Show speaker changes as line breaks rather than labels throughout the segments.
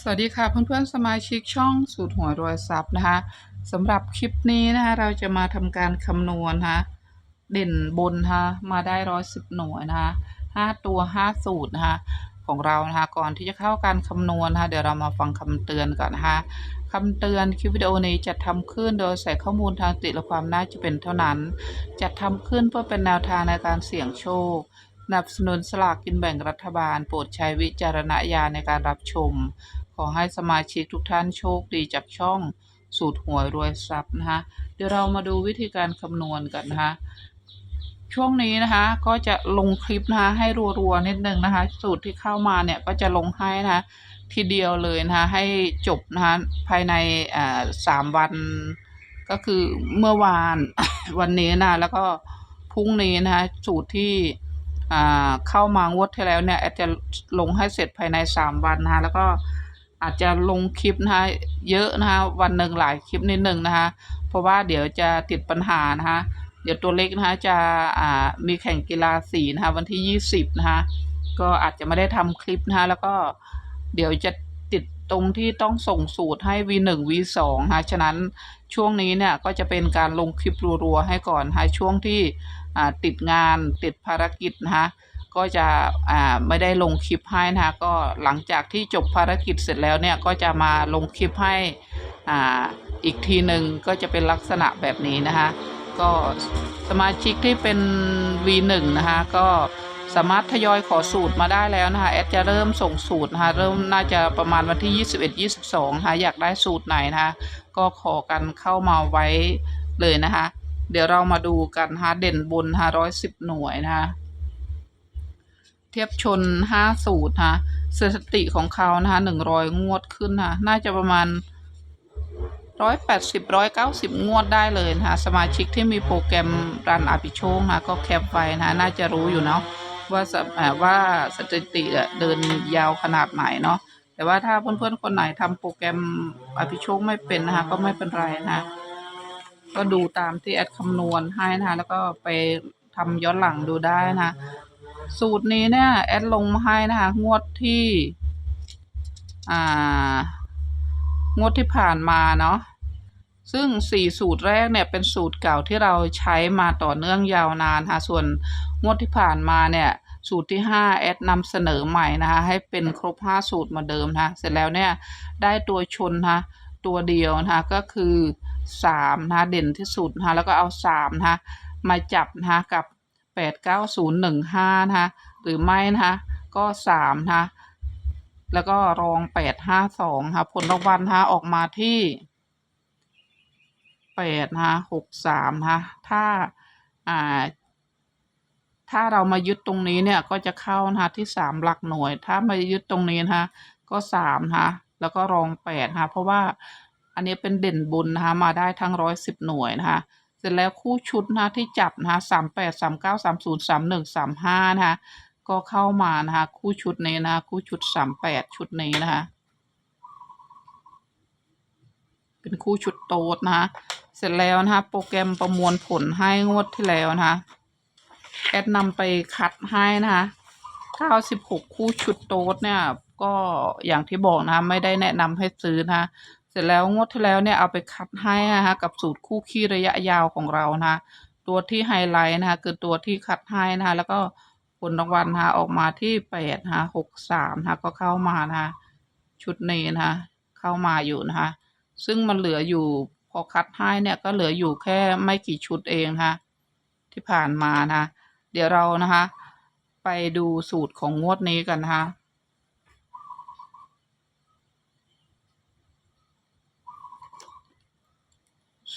สวัสดีค่ะเพื่อนๆสมาชิกช่องสูตรหัวรวยทรัพย์นะคะสำหรับคลิปนี้นะคะเราจะมาทำการคำนวณนะคะเด่นบนนะคะมาได้ร้อยสิบหน่วยนะคะห้าตัวห้าสูตรนะคะของเรานะคะก่อนที่จะเข้าการคำนวณนะคะเดี๋ยวเรามาฟังคำเตือนก่อนนะคะคำเตือนคลิปวิดีโอนี้จะทำขึ้นโดยใส่ข้อมูลทางติและความน่าจะเป็นเท่านั้นจะทำขึ้นเพื่อเป็นแนวทางในการเสี่ยงโชคสนับสนุนสลากกินแบ่งรัฐบาล โปรดใช้วิจารณญาณในการรับชม อให้สมาชิกทุกท่านโชคดีจากช่องสูตรหวยรวยทรัพย์นะคะเดี๋ยวเรามาดูวิธีการคำนวณกันนะคะช่วงนี้นะคะก็จะลงคลิปนะคะให้รัวๆนิดนึงนะคะ สูตรที่เข้ามาเนี่ยก็จะลงให้นะคะทีเดียวเลยนะคะให้จบนะคะภายในอ่าสามวันก็คือเมื่อวานวันนี้นะแล้วก็พรุ่งนี้นะคะสูตรที่เข้ามางวดที่แล้วเนี่ยจะลงให้เสร็จภายในสามวันนะคะแล้วก็ อาจจะลงคลิปนะคะเยอะนะคะวันหนึ่งหลายคลิปนิดหนึ่งนะคะเพราะว่าเดี๋ยวจะติดปัญหานะคะเดี๋ยวตัวเล็กนะคะจะอ่ามีแข่งกีฬาสีนะคะวันที่ยี่สิบนะคะก็อาจจะไม่ได้ทำคลิปนะคะแล้วก็เดี๋ยวจะติดตรงที่ต้องส่งสูตรให้ V1 V2 นะคะฉะนั้นช่วงนี้เนี่ยก็จะเป็นการลงคลิปรัวๆให้ก่อนนะคะช่วงที่ติดงานติดภารกิจนะคะ ก็จะอ่าไม่ได้ลงคลิปให้นะคะก็หลังจากที่จบภารกิจเสร็จแล้วเนี่ยก็จะมาลงคลิปให้อ่าอีกทีหนึ่งก็จะเป็นลักษณะแบบนี้นะคะก็สมาชิกที่เป็น V1 นะคะก็สามารถทยอยขอสูตรมาได้แล้วนะคะแอดจะเริ่มส่งสูตรนะคะเริ่มน่าจะประมาณวันที่ 21-22นะคะอยากได้สูตรไหนนะคะก็ขอกันเข้ามาไว้เลยนะคะ เดี๋ยวเรามาดูกันนะคะเด่นบนห้าร้อยสิบหน่วยนะคะ เทียบชนห้าสูตรนะคะสถิติของเขานะคะหนึ่งร้อยงวดขึ้นนะน่าจะประมาณร้อยแปดสิบร้อยเก้าสิบงวดได้เลยนะคะสมาชิกที่มีโปรแกรมรันอภิโชคนะก็แคปไว้นะคะน่าจะรู้อยู่เนาะว่าสอ่าว่าสถิติเดินยาวขนาดไหนเนาะแต่ว่าถ้าเพื่อนๆคนไหนทำโปรแกรมอภิโชคไม่เป็นนะคะก็ไม่เป็นไรนะคะก็ดูตามที่แอดคำนวณให้นะคะแล้วก็ไปทำย้อนหลังดูได้นะ สูตรนี้เนี่ยแอดลงมาให้นะคะ งวดที่ อ่า งวดที่ผ่านมาเนาะซึ่งสี่สูตรแรกเนี่ยเป็นสูตรเก่าที่เราใช้มาต่อเนื่องยาวนานค่ะส่วนงวดที่ผ่านมาเนี่ยสูตรที่ห้าแอดนำเสนอใหม่นะคะให้เป็นครบห้าสูตรเหมาเดิมนะะเสร็จแล้วเนี่ยได้ตัวชนนะะตัวเดียวนะคะก็คือสามนะะเด่นที่สุดนะคะแล้วก็เอาสามนะคะมาจับนะคะกับ แปดเก้าศูนย์หนึ่งห้านะคะหรือไม่นะคะก็สามนะคะแล้วก็รองแปดห้าสองค่ะผลรางวัลนะคะออกมาที่แปดนะคะหกสามนะคะถ้าอ่าถ้าเรามายึดตรงนี้เนี่ยก็จะเข้านะคะที่สามหลักหน่วย ถ้ามายึดตรงนี้นะคะก็สามนะคะแล้วก็รองแปดนะคะเพราะว่าอันนี้เป็นเด่นบุญนะคะมาได้ทั้งร้อยสิบหน่วยนะคะ เสร็จแล้วคู่ชุดนะที่จับนะคะสามแปดสามเก้าสามศูนย์สามหนึ่งสามห้านะคะก็เข้ามานะคะคู่ชุดนี้นะคู่ชุดสามแปดชุดนี้นะคะเป็นคู่ชุดโต๊ดนะคะเสร็จแล้วนะคะโปรแกรมประมวลผลให้งวดที่แล้วนะคะแอดนำไปคัดให้นะคะ96 คู่ชุดโต๊ดเนี่ย ก็อย่างที่บอกนะ ไม่ได้แนะนำให้ซื้อนะ เสร็จแล้วงวดที่แล้วเนี่ยเอาไปคัดให้นะคะกับสูตรคู่ขี้ระยะยาวของเรานะคะตัวที่ไฮไลท์นะคะคือตัวที่คัดให้นะคะแล้วก็ผลรางวัลนะคะออกมาที่8นะคะ63นะคะก็เข้ามานะคะชุดนี้นะคะเข้ามาอยู่นะคะซึ่งมันเหลืออยู่พอคัดให้เนี่ยก็เหลืออยู่แค่ไม่กี่ชุดเองนะคะที่ผ่านมานะะเดี๋ยวเรานะคะ ไปดูสูตรของงวดนี้กันนะคะ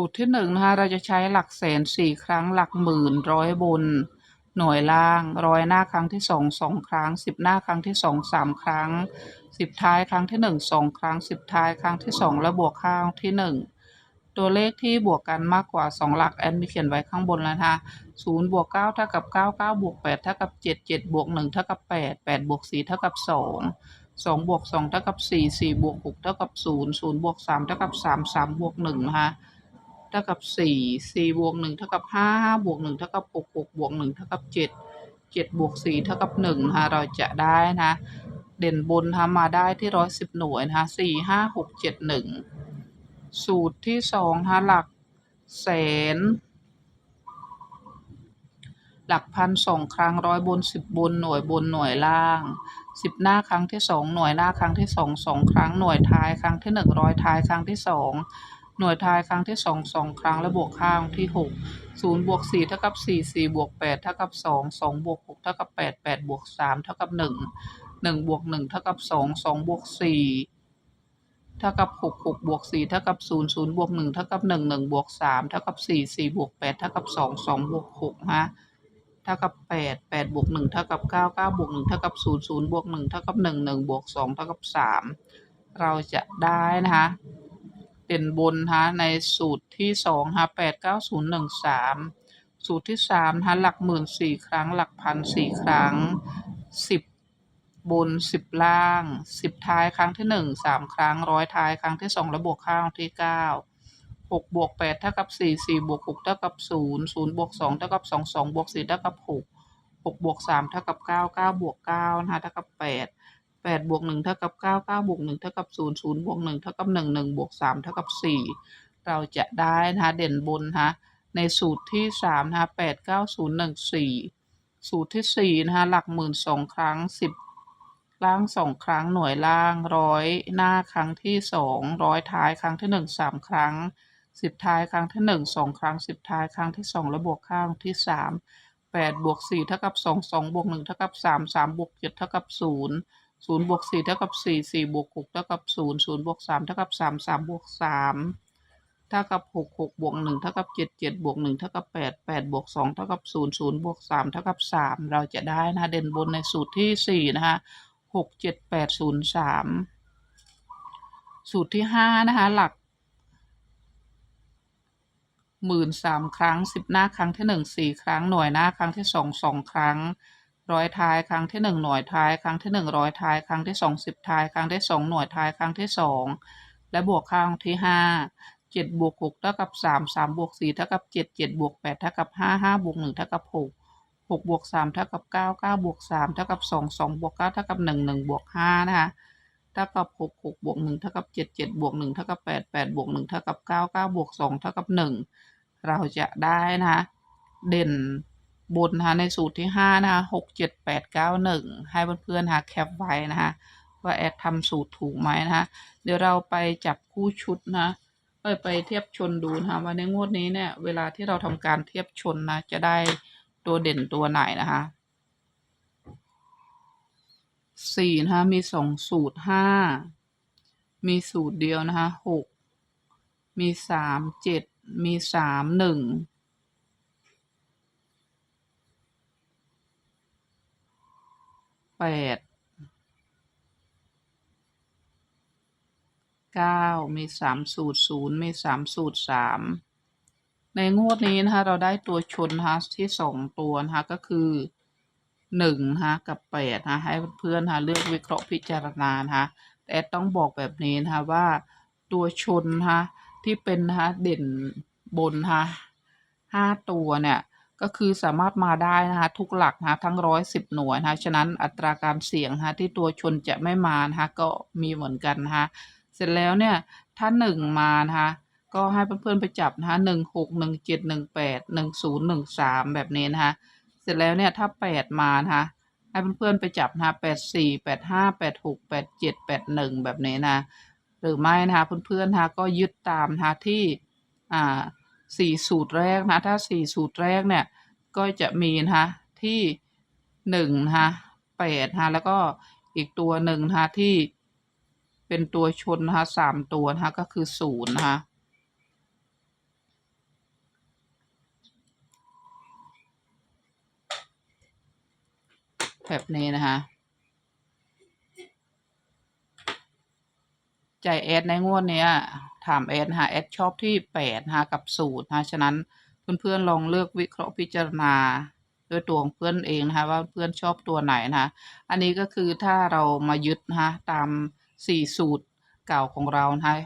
สูตรที่หนึ่งนะคะเราจะใช้หลักแสนสี่ครั้งหลักหมื่นร้อยบน หน่วยล่างร้อยหน้าครั้งที่สองสองครั้งสิบหน้าครั้งที่สองสามครั้งสิบท้ายครั้งที่หนึ่งสองครั้งสิบท้ายครั้งที่สองและบวกข้างที่หนึ่งตัวเลขที่บวกกันมากกว่าสองหลักแอนมีเขียนไว้ข้างบนแล้วนะคะศูนย์บวกเก้าเท่ากับเก้าเก้าบวกแปดเท่ากับเจ็ดเจ็ดบวกหนึ่งเท่ากับแปดแปดบวกสี่เท่ากับสองสองบวกสองเท่ากับสี่สี่บวกหกเท่ากับศูนย์ศูนย์บวกสามเท่ากับสามสามบวกหนึ่งนะคะ เท่ากับสี่สี่บวกหนึ่งเท่ากับห้าห้าบวกหนึ่งเท่ากับหกหกบวกหนึ่งเท่ากับเจ็ดเจ็ดบวกสี่เท่ากับหนึ่งนะคะเราจะได้นะเด่นบนนะคะมาได้ที่ร้อยสิบหน่วยนะคะสี่ห้าหกเจ็ดหนึ่งสูตรที่สองนะคะหลักแสน หลักพันสองครั้งร้อยบนสิบบนหน่วยบนหน่วยล่างสิบหน้าครั้งที่สองหน่วยหน้าครั้งที่สองสองครั้งหน่วยท้ายครั้งที่หนึ่งร้อยท้ายครั้งที่สอง หน่วยท้ายครั้งที่สองสองครั้งและบวกข้างที่หกศูนย์บวกสี่เท่ากับสี่สี่บวกแปดเท่ากับสองสองบวกหกเท่ากับแปดแปดบวกสามเท่ากับหนึ่งหนึ่งบวกหนึ่งเท่ากับสองสองบวกสี่เท่ากับหกหกบวกสี่เท่ากับศูนย์ศูนย์บวกหนึ่งเท่ากับหนึ่งหนึ่งบวกสามเท่ากับสี่สี่บวกแปดเท่ากับสองสองบวกหกฮะเท่ากับแปดแปดบวกหนึ่งเท่ากับเก้าเก้าบวกหนึ่งเท่ากับศูนย์ศูนย์บวกหนึ่งเท่ากับหนึ่งหนึ่งบวกสองเท่ากับสามเราจะได้นะคะ เด่นบนนะในสูตรที่สองนะแปดเก้าศูนย์หนึ่งสามสูตรที่สามนะคะหลักหมื่นสี่ครั้ง หลักพันสี่ครั้งสิบบนสิบล่างสิบท้ายครั้งที่หนึ่งสามครั้งร้อยท้ายครั้งที่สองและบวกข้างที่เก้าหกบวกแปดเท่ากับสี่สี่บวกหกเท่ากับศูนย์ศูนย์บวกสองเท่ากับสองสองบวกสี่เท่ากับหกหกบวกสามเท่ากับเก้าเก้าบวกเก้านะคะเท่ากับแปด แปดบวกหนึ่งเท่ากับเก้าเก้าบวกหนึ่งเท่ากับศูนย์ศูนย์บวกหนึ่งเท่ากับหนึ่งหนึ่งบวกสามเท่ากับสี่เราจะได้นะคะเด่นบนนะคะในสูตรที่สามนะคะแปดเก้าศูนย์หนึ่งสี่สูตรที่สี่นะคะหลักหมื่นสองครั้งสิบล่างสองครั้งหน่วยล่างร้อยหน้าครั้งที่สองร้อยท้ายครั้งที่หนึ่งสามครั้งสิบท้ายครั้งที่หนึ่งสองครั้งสิบท้ายครั้งที่สองและบวกข้างที่สามแปดบวกสี่เท่ากับสองสองบวกหนึ่งเท่ากับสามสามบวกเจ็ดเท่ากับศูนย์ ศูนย์บวกสี่เท่ากับสี่สี่บวกหกเท่ากับศูนย์ศูนย์บวกสามเท่ากับสามสามบวกสามเท่ากับหกหกบวกหนึ่งเท่ากับเจ็ดเจ็ดบวกหนึ่งเท่ากับแปดแปดบวกสองเท่ากับศูนย์ศูนย์บวกสามเท่ากับสามเราจะได้นะคะเด่นบนในสูตรที่สี่นะคะหกเจ็ดแปดศูนย์สามสูตรที่ห้านะคะหลักหมื่นสามครั้งสิบหน้าครั้งที่หนึ่งสี่ครั้งหน่วยหน้าครั้งที่สองสองครั้ง ร้อยท้ายครั้งที่หนึ่งหน่วยท้ายครั้งที่หนึ่งร้อยท้ายครั้งที่สองสิบท้ายครั้งที่สองหน่วยท้ายครั้งที่สองและบวกข้างที่ห้าเจ็ดบวกหกเท่ากับสามสามบวกสี่เท่ากับเจ็ดเจ็ดบวกแปดเท่ากับห้าห้าบวกหนึ่งเท่ากับหกหกบวกสามเท่ากับเก้าเก้าบวกสามเท่ากับสองสองบวกเก้าเท่ากับหนึ่งหนึ่งบวกห้านะคะเท่ากับหกหกบวกหนึ่งเท่ากับเจ็ดเจ็ดบวกหนึ่งเท่ากับแปดแปดบวกหนึ่งเท่ากับเก้าเก้าบวกสองเท่ากับหนึ่งเราจะได้นะคะเด่น บนนะคะในสูตรที่ห้านะคะหกเจ็ดแปดเก้าหนึ่งให้เพื่อนๆนะคะแคปไว้นะคะว่าแอดทำสูตรถูกไหมนะคะเดี๋ยวเราไปจับคู่ชุดนะเอ้ยไปเทียบชนดูนะคะว่าในงวดนี้เนี่ยเวลาที่เราทำการเทียบชนนะจะได้ตัวเด่นตัวไหนนะคะสี่นะคะมีสองสูตรห้ามีสูตรเดียวนะคะหกมีสามเจ็ดมีสามหนึ่ง แปดเก้ามีสามสูตรศูนย์มีสามสูตรสามในงวดนี้นะคะเราได้ตัวชนนะที่สองตัวนะคะก็คือหนึ่งนะกับแปดนะให้เพื่อนๆนะเลือกวิเคราะห์พิจารณานะคะแต่ต้องบอกแบบนี้นะคะว่าตัวชนนะที่เป็นนะเด่นบนนะห้าตัวเนี่ย ก็คือสามารถมาได้นะคะทุกหลักนะคะทั้งร้อยสิบหน่วยนะคะฉะนั้นอัตราการเสี่ยงนะะที่ตัวชนจะไม่มานะคะก็มีเหมือนกันนะคะเสร็จแล้วเนี่ยถ้าหนึ่งมานะคะก็ให้เพื่อนๆไปจับนะคะหนึ่งหกหนึ่งเจ็ดหนึ่งแปดหนึ่งศูนย์หนึ่งสามแบบนี้นะคะเสร็จแล้วเนี่ยถ้าแปดมานะคะให้เพื่อนๆไปจับนะคะแปดสี่แปดห้าแปดหกแปดเจ็ดแปดหนึ่งแบบนี้นะหรือไม่นะคะเพื่อนๆนะคะก็ยึดตามนะคะที่อ่า สี่สูตรแรกนะ ถ้าสี่สูตรแรกเนี่ย ก็จะมีนะคะที่หนึ่งนะคะแปดนะคะแล้วก็อีกตัวหนึ่งนะคะที่เป็นตัวชนนะคะสามตัวนะคะก็คือศูนย์นะคะแบบนี้นะคะใจแอดในงวดเนี้ย ถามแอดนะแอดชอบที่แปดนะกับศูนย์นะคะฉะนั้นเพื่อนๆลองเลือกวิเคราะห์พิจารณาด้วยตัวของเพื่อนเองนะคะว่าเพื่อนชอบตัวไหนนะคะอันนี้ก็คือถ้าเรามายึดนะคะตามสี่สูตรเก่าของเรานะคะ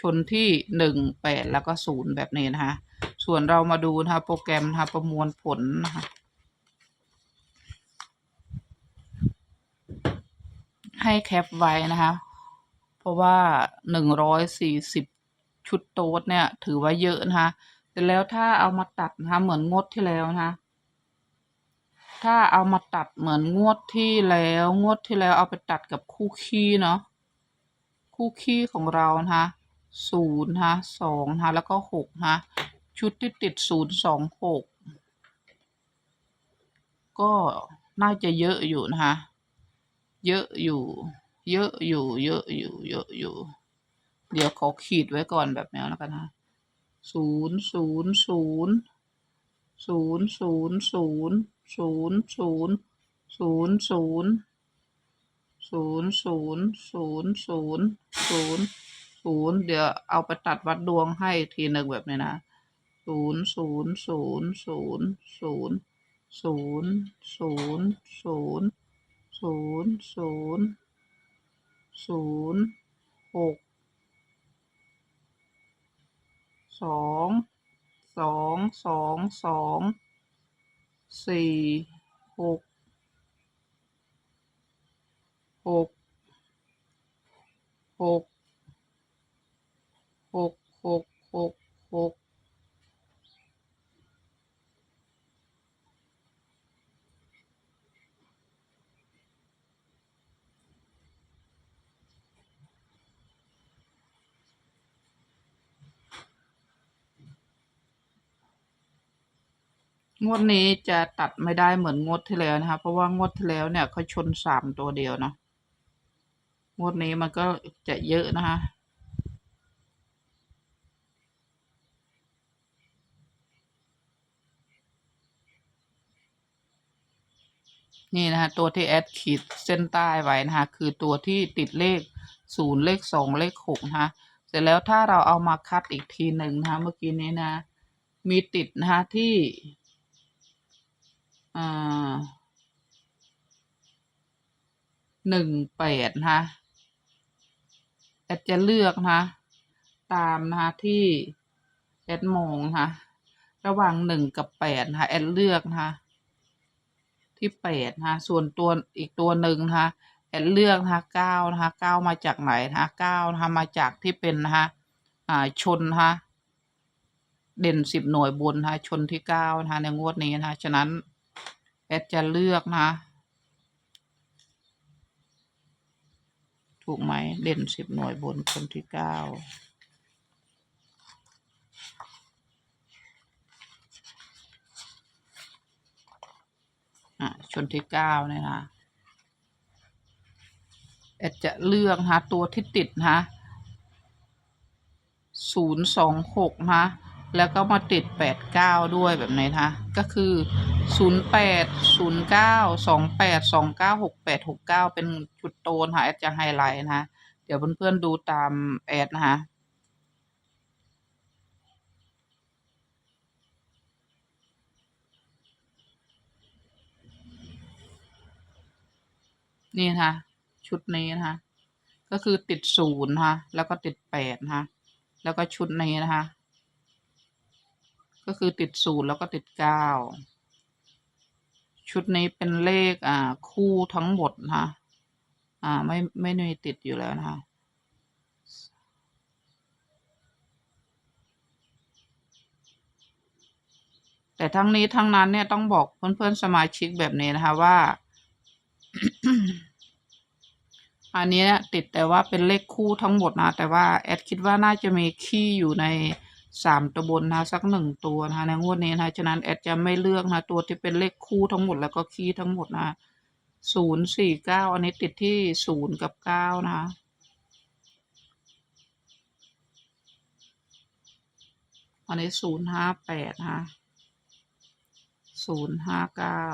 ชนที่หนึ่งแปดแล้วก็ศูนย์แบบนี้นะคะส่วนเรามาดูนะคะโปรแกรมนะคะประมวลผลนะคะให้แคปไว้นะคะ เพราะว่าหนึ่งร้อยสี่สิบ ชุดโต๊ดเนี่ย ถือว่าเยอะนะคะแต่แล้วถ้าเอามาตัดนะคะเหมือนงวดที่แล้วนะคะถ้าเอามาตัดเหมือนงวดที่แล้ว งวดที่แล้วเอาไปตัดกับคู่ขี้เนาะคู่ขี้ของเรานะคะศูนย์นะสองนะแล้วก็หกนะคะชุดที่ติดศูนย์สองหกก็น่าจะเยอะอยู่นะคะเยอะอยู่ เยอะอยู่ เยอะอยู่ เยอะอยู่ เดี๋ยวขอขีดไว้ก่อนแบบนี้แล้วกันนะศูนย์ศูนย์ศูนย์ศูนย์ศูนย์ศูนย์ศูนย์ศูนย์ศูนย์ศูนย์ศูนย์ศูนย์ศูนย์ศูนย์ศูนย์ศูนย์เดี๋ยวเอาไปตัดวัดดวงให้ทีหนึ่งแบบนี้นะศูนย์ศูนย์ศูนย์ศูนย์ศูนย์ศูนย์ศูนย์ศูนย์ศูนย์ศูนย์ศูนย์หก สองสองสองสองสี่หกหกหกหกหกหกหก งวดนี้จะตัดไม่ได้เหมือนงวดที่แล้วนะคะเพราะว่างวดที่แล้วเนี่ยเขาชนสามตัวเดียวเนาะงวดนี้มันก็จะเยอะนะคะนี่นะคะตัวที่แอดขีดเส้นใต้ไว้นะคะคือตัวที่ติดเลขศูนย์เลขสองเลขหกนะคะเสร็จแล้วถ้าเราเอามาคัดอีกทีหนึ่งนะคะเมื่อกี้นี้นะ มีติดนะคะที่ อ่า หนึ่งแปดนะคะแอดจะเลือกนะคะตามนะคะที่แอดมองนะคะระหว่างหนึ่งกับแปดนะคะแอดเลือกนะคะที่แปดนะคะส่วนตัวอีกตัวหนึ่งนะคะแอดเลือกนะคะเก้านะคะเก้ามาจากไหนนะคะเก้านะคะมาจากที่เป็นนะคะอ่าชนนะคะเด่นสิบหน่วยบนนะคะชนที่เก้านะคะในงวดนี้นะคะฉะนั้นแอดจะเลือกนะ ถูกไหมเด่นสิบหน่วยบนคนที่เก้าอะชนที่เก้าเนี่ยนะแอดจะเลือกฮะตัวที่ติดฮะศูนย์สองหกนะ แล้วก็มาติดแปดเก้าด้วยแบบไหนนะก็คือศูนย์แปดศูนย์เก้าสองแปดสองเก้าหกแปดหกเก้าเป็นจุดโตนค่ะแอดจะไฮไลท์นะคะเดี๋ยวเพื่อนๆดูตามแอดนะคะนี่นะคะชุดนี้นะคะก็คือติดศูนย์นะคะแล้วก็ติดแปดนะคะแล้วก็ชุดนี้นะคะ ก็คือติดศูนย์แล้วก็ติดเก้าชุดนี้เป็นเลขอ่าคู่ทั้งหมดนะคะอ่าไม่ไม่มีติดอยู่แล้วนะคะแต่ทั้งนี้ทั้งนั้นเนี่ยต้องบอกเพื่อนๆสมาชิกแบบนี้นะคะว่า อันนี้ติดแต่ว่าเป็นเลขคู่ทั้งหมดนะ แต่ว่าแอดคิดว่าน่าจะมีขี้อยู่ใน สามตัวบนนะสักหนึ่งตัวนะในงวดนี้นะฉะนั้นแอดจะไม่เลือกนะตัวที่เป็นเลขคู่ทั้งหมดแล้วก็ขี้ทั้งหมดนะศูนย์สี่เก้าอันนี้ติดที่ศูนย์กับเก้านะอันนี้ศูนย์ห้าแปดนะศูนย์ห้าเก้า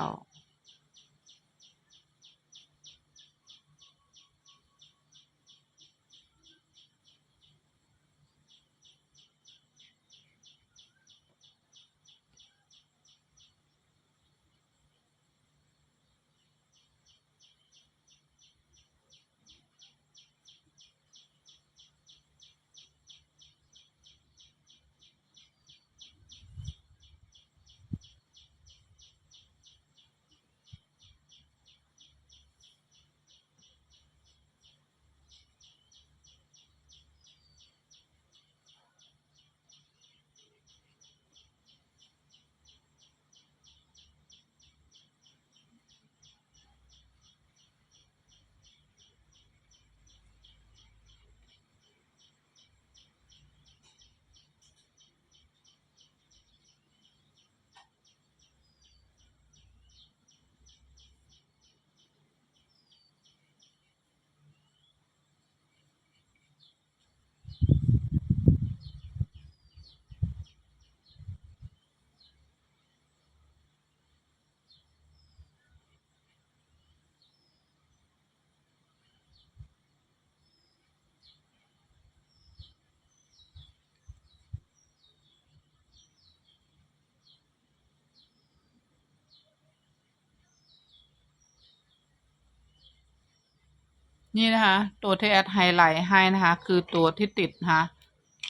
นี่นะคะ ตัวที่แอดไฮไลท์ให้นะคะ คือตัวที่ติดนะคะ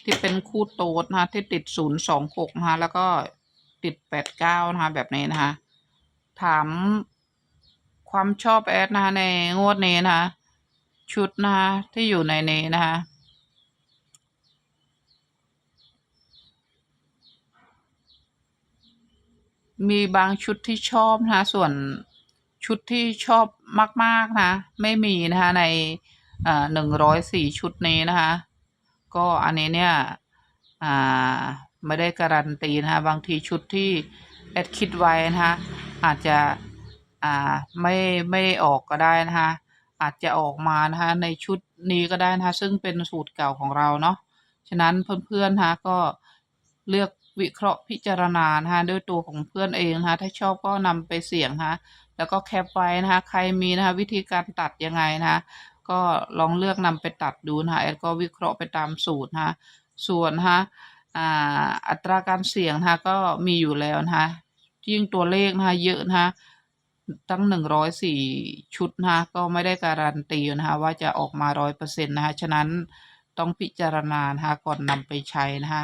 ที่เป็นคู่โต๊ดนะคะที่ติดศูนย์สองหกนะคะแล้วก็ติดแปดเก้านะคะแบบนี้นะคะ ถามความชอบแอดนะคะในงวดนี้นะคะชุดนะคะที่อยู่ในนี้นะคะมีบางชุดที่ชอบนะคะส่วน ชุดที่ชอบมาก ๆ นะ ไม่มีนะคะ ในหนึ่งร้อยสี่ชุดนี้นะคะ ก็อันนี้เนี่ยไม่ได้การันตีนะคะ บางทีชุดที่แอดคิดไว้นะคะ อาจจะไม่ไม่ได้ออกก็ได้นะคะ อาจจะออกมานะคะ ในชุดนี้ก็ได้นะคะ ซึ่งเป็นสูตรเก่าของเราเนาะฉะนั้นเพื่อนๆนะคะก็เลือกวิเคราะห์พิจารณานะคะด้วยตัวของเพื่อนเองนะคะถ้าชอบก็นำไปเสี่ยงนะคะ แล้วก็แคปไว้นะคะ ใครมีนะคะวิธีการตัดยังไงนะคะ ก็ลองเลือกนำไปตัดดูนะคะแอดก็วิเคราะห์ไปตามสูตรนะคะส่วนนะคะอัตราการเสี่ยงนะคะก็มีอยู่แล้วนะคะยิ่งตัวเลขนะคะเยอะนะคะตั้งหนึ่งร้อยสี่ชุดนะคะก็ไม่ได้การันตีนะคะว่าจะออกมาร้อยเปอร์เซ็นต์นะคะฉะนั้นต้องพิจารณานะคะก่อนนำไปใช้นะคะ